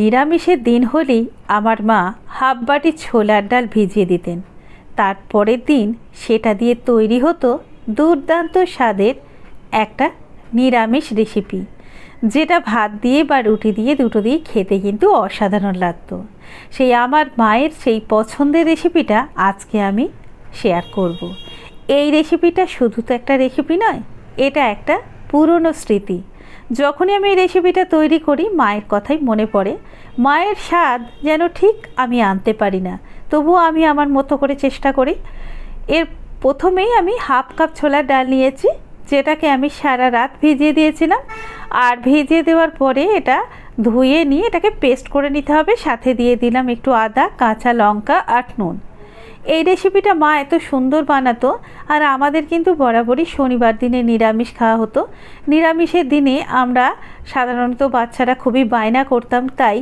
নিরামিষের দিন হলেই আমার মা হাফ বাটি ছোলার ডাল ভিজিয়ে দিতেন। তারপরের দিন সেটা দিয়ে তৈরি হতো দুর্দান্ত স্বাদের একটা নিরামিষ রেসিপি, যেটা ভাত দিয়ে বা রুটি দিয়ে দুটো দিয়ে খেতে কিন্তু অসাধারণ লাগতো। সেই আমার মায়ের সেই পছন্দের রেসিপিটা আজকে আমি শেয়ার করব। এই রেসিপিটা শুধু তো একটা রেসিপি নয়, এটা একটা পুরনো স্মৃতি। যখনই আমি এই রেসিপিটা তৈরি করি, মায়ের কথাই মনে পড়ে। মায়ের স্বাদ যেন ঠিক আমি আনতে পারি না, তবুও আমি আমার মতো করে চেষ্টা করি। এর প্রথমেই আমি হাফ কাপ ছোলার ডাল নিয়েছি, যেটাকে আমি সারা রাত ভিজিয়ে দিয়েছিলাম। আর ভিজিয়ে দেওয়ার পরে এটা ধুয়ে নিয়ে এটাকে পেস্ট করে নিতে হবে, সাথে দিয়ে দিলাম একটু আদা, কাঁচা লঙ্কা আর নুন। এই রেসিপিটা মা এত সুন্দর বানাতো আর আমাদের কিন্তু বরাবরই শনিবার দিনে নিরামিষ খাওয়া হতো। নিরামিষের দিনে আমরা সাধারণত বাচ্চারা খুবই বায়না করতাম, তাই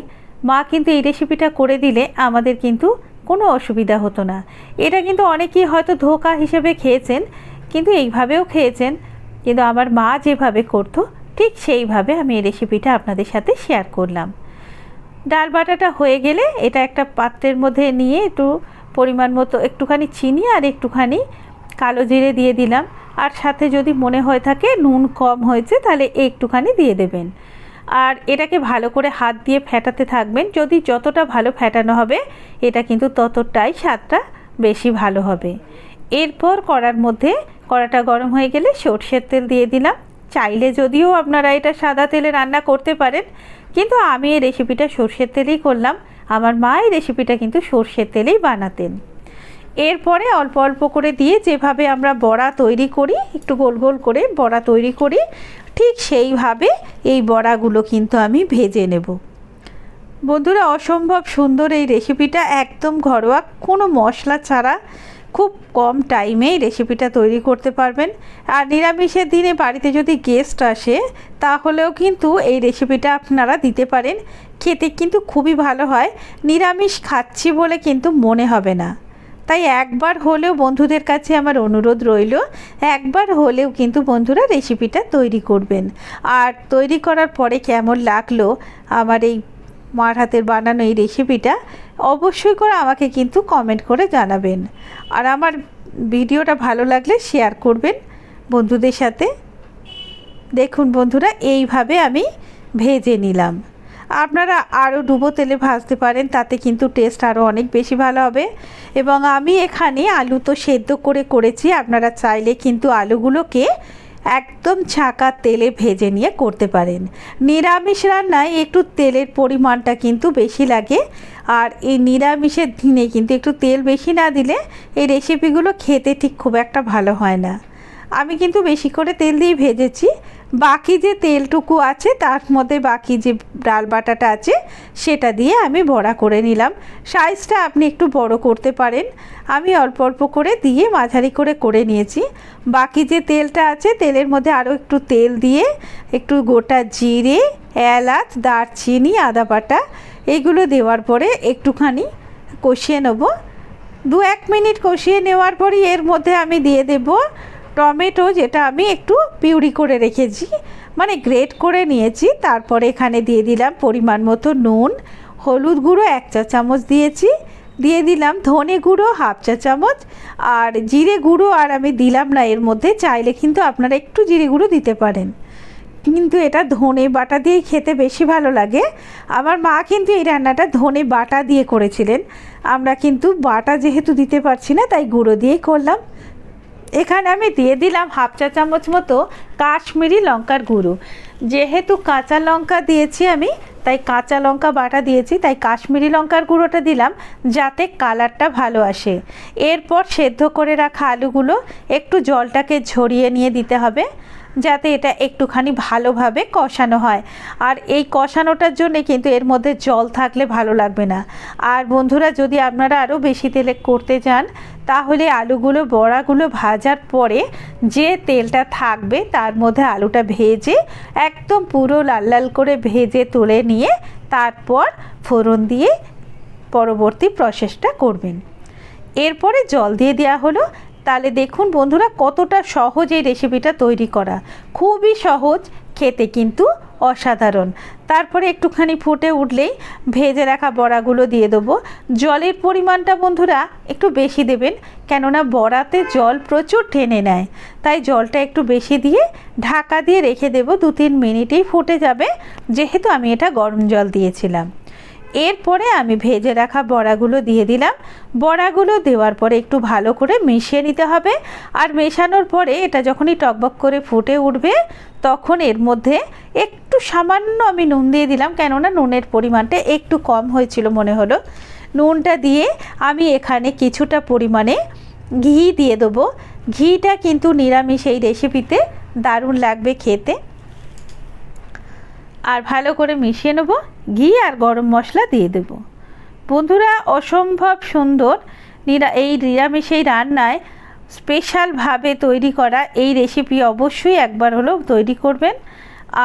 মা কিন্তু এই রেসিপিটা করে দিলে আমাদের কিন্তু কোনো অসুবিধা হতো না। এটা কিন্তু অনেকেই হয়তো ধোকা হিসেবে খেয়েছেন, কিন্তু এইভাবেও খেয়েছেন। কিন্তু আমার মা যেভাবে করতো, ঠিক সেইভাবে আমি এই রেসিপিটা আপনাদের সাথে শেয়ার করলাম। ডাল বাটাটা হয়ে গেলে এটা একটা পাত্রের মধ্যে নিয়ে একটু পরিমাণ মতো একটুখানি চিনি আর একটুখানি কালো জিরে দিয়ে দিলাম। আর সাথে যদি মনে হয়ে থাকে নুন কম হয়েছে, তাহলে একটুখানি দিয়ে দেবেন। আর এটাকে ভালো করে হাত দিয়ে ফেটাতে থাকবেন। যদি যতটা ভালো ফেটানো হবে, এটা কিন্তু ততটাই স্বাদটা বেশি ভালো হবে। এরপর কড়ার মধ্যে কড়াটা গরম হয়ে গেলে সর্ষের তেল দিয়ে দিলাম। চাইলে যদিও আপনারা এটা সাদা তেলে রান্না করতে পারেন, কিন্তু আমি এই রেসিপিটা সর্ষের তেলেই করলাম। আমার মা এই রেসিপিটা কিন্তু সর্ষের তেলেই বানাতেন। এরপরে অল্প অল্প করে দিয়ে যেভাবে আমরা বড়া তৈরি করি, একটু গোল গোল করে বড়া তৈরি করি, ঠিক সেইভাবে এই বড়াগুলো কিন্তু আমি ভেজে নেব। বন্ধুরা, অসম্ভব সুন্দর এই রেসিপিটা, একদম ঘরোয়া, কোনো মশলা ছাড়া। খুব কম টাইমেই রেসিপিটা তৈরি করতে পারবেন। আর নিরামিষের দিনে বাড়িতে যদি গেস্ট আসে, তাহলেও কিন্তু এই রেসিপিটা আপনারা দিতে পারেন। খেতে কিন্তু খুবই ভালো হয়। নিরামিষ খাচ্ছি বলে কিন্তু মনে হবে না। তাই একবার হলেও বন্ধুদের কাছে আমার অনুরোধ রইল, একবার হলেও কিন্তু বন্ধুরা রেসিপিটা তৈরি করবেন। আর তৈরি করার পরে কেমন লাগল, আমার এই মার হাতের বানানো এই রেসিপিটা অবশ্যই করে আমাকে কিন্তু কমেন্ট করে জানাবেন। আর আমার ভিডিওটা ভালো লাগলে শেয়ার করবেন বন্ধুদের সাথে। দেখুন বন্ধুরা, এইভাবে আমি ভেজে নিলাম। আপনারা আরও ডুবো তেলে ভাজতে পারেন, তাতে কিন্তু টেস্ট আরও অনেক বেশি ভালো হবে। এবং আমি এখানে আলু তো সেদ্ধ করে করেছি, আপনারা চাইলে কিন্তু আলুগুলোকে একদম ছাঁকা তেলে ভেজে নিয়ে করতে পারেন। নিরামিষ রান্নায় একটু তেলের পরিমাণটা কিন্তু বেশি লাগে। আর এই নিরামিষের দিনে কিন্তু একটু তেল বেশি না দিলে এই রেসিপিগুলো খেতে ঠিক খুব একটা ভালো হয় না। আমি কিন্তু বেশি করে তেল দিয়ে ভেজেছি। বাকি যে তেলটুকু আছে, তার মধ্যে বাকি যে ডাল বাটাটা আছে, সেটা দিয়ে আমি বড়া করে নিলাম। সাইজটা আপনি একটু বড় করতে পারেন। আমি অল্প অল্প করে দিয়ে মাঝারি করে করে নিয়েছি। বাকি যে তেলটা আছে, তেলের মধ্যে আরও একটু তেল দিয়ে একটু গোটা জিরে, এলাচ, দারচিনি, আদা বাটা এইগুলো দেওয়ার পরে একটুখানি কষিয়ে নেব। দু এক মিনিট কষিয়ে নেওয়ার পরই এর মধ্যে আমি দিয়ে দেবো টমেটো যেটা আমি একটু পিউরি করে রেখেছি মানে গ্রেট করে নিয়েছি, তারপরে এখানে দিয়ে দিলাম পরিমাণ মতো নুন, হলুদ গুঁড়ো এক চা চামচ দিয়েছি, দিয়ে দিলাম ধনে গুঁড়ো হাফ চা চামচ, আর জিরে গুঁড়ো আর আমি দিলাম না, এর মধ্যে চাইলে কিন্তু আপনারা একটু জিরে গুঁড়ো দিতে পারেন। কিন্তু এটা ধনে বাটা দিয়েই খেতে বেশি ভালো লাগে। আমার মা কিন্তু এই রান্নাটা ধনে বাটা দিয়ে করেছিলেন। আমরা কিন্তু বাটা যেহেতু দিতে পারছি না, তাই গুঁড়ো দিয়েই করলাম। এখানে আমি দিয়ে দিলাম হাফ চা চামচ মতো কাশ্মীরি লঙ্কার গুঁড়ো। যেহেতু কাঁচা লঙ্কা দিয়েছি আমি, তাই কাঁচা লঙ্কা বাটা দিয়েছি, তাই কাশ্মীরি লঙ্কার গুঁড়োটা দিলাম যাতে কালারটা ভালো আসে। এরপর সেদ্ধ করে রাখা আলুগুলো একটু জলটাকে ঝরিয়ে নিয়ে দিতে হবে। যাতে এটা একটুখানি ভালোভাবে কষানো হয়। আর এই কষানোটার জন্যে কিন্তু এর মধ্যে জল থাকলে ভালো লাগবে না। আর বন্ধুরা, যদি আপনারা আরও বেশি তেলে করতে চান, তাহলে আলুগুলো, বড়াগুলো ভাজার পরে যে তেলটা থাকবে, তার মধ্যে আলুটা ভেজে একদম পুরো লাল লাল করে ভেজে তুলে নিয়ে তারপর ফোড়ন দিয়ে পরবর্তী প্রসেসটা করবেন। এরপরে জল দিয়ে দেওয়া হলো। তাহলে দেখুন বন্ধুরা, কতটা সহজ এই রেসিপিটা তৈরি করা। খুবই সহজ, খেতে কিন্তু অসাধারণ। তারপরে একটুখানি ফুটে উঠলেই ভেজে রাখা বড়াগুলো দিয়ে দেবো। জলের পরিমাণটা বন্ধুরা একটু বেশি দেবেন, কেননা বড়াতে জল প্রচুর টেনে নেয়। তাই জলটা একটু বেশি দিয়ে ঢাকা দিয়ে রেখে দেবো দু তিন মিনিটেই ফুটে যাবে। যেহেতু আমি এটা গরম জল দিয়েছিলাম। এরপরে আমি ভেজে রাখা বড়াগুলো দিয়ে দিলাম। বড়াগুলো দেওয়ার পরে একটু ভালো করে মিশিয়ে নিতে হবে। আর মেশানোর পরে এটা যখনই টকবক করে ফুটে উঠবে, তখন এর মধ্যে একটু সামান্য আমি নুন দিয়ে দিলাম, কেননা নুনের পরিমাণটা একটু কম হয়েছিল মনে হলো। নুনটা দিয়ে আমি এখানে কিছুটা পরিমাণে ঘি দিয়ে দেবো। ঘিটা কিন্তু নিরামিষ এই রেসিপিতে দারুণ লাগবে খেতে। আর ভালো করে মিশিয়ে নেব। ঘি আর গরম মশলা দিয়ে দেব। বন্ধুরা, অসম্ভব সুন্দর নিরা, এই নিরামিষ এই রান্নায় স্পেশালভাবে তৈরি করা এই রেসিপি অবশ্যই একবার হলেও তৈরি করবেন।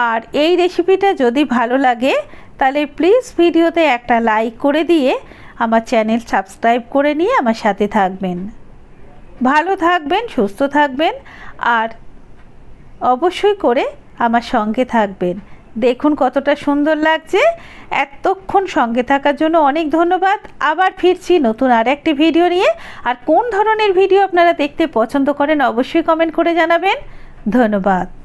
আর এই রেসিপিটা যদি ভালো লাগে, তাহলে প্লিজ ভিডিওতে একটা লাইক করে দিয়ে আমার চ্যানেল সাবস্ক্রাইব করে নিয়ে আমার সাথে থাকবেন। ভালো থাকবেন, সুস্থ থাকবেন, আর অবশ্যই করে আমার সঙ্গে থাকবেন। দেখুন কতটা সুন্দর লাগছে। এতক্ষণ সঙ্গে থাকার জন্য অনেক ধন্যবাদ। আবার ফিরছি নতুন আর একটি ভিডিও নিয়ে। আর কোন ধরনের ভিডিও আপনারা দেখতে পছন্দ করেন অবশ্যই কমেন্ট করে জানাবেন। ধন্যবাদ।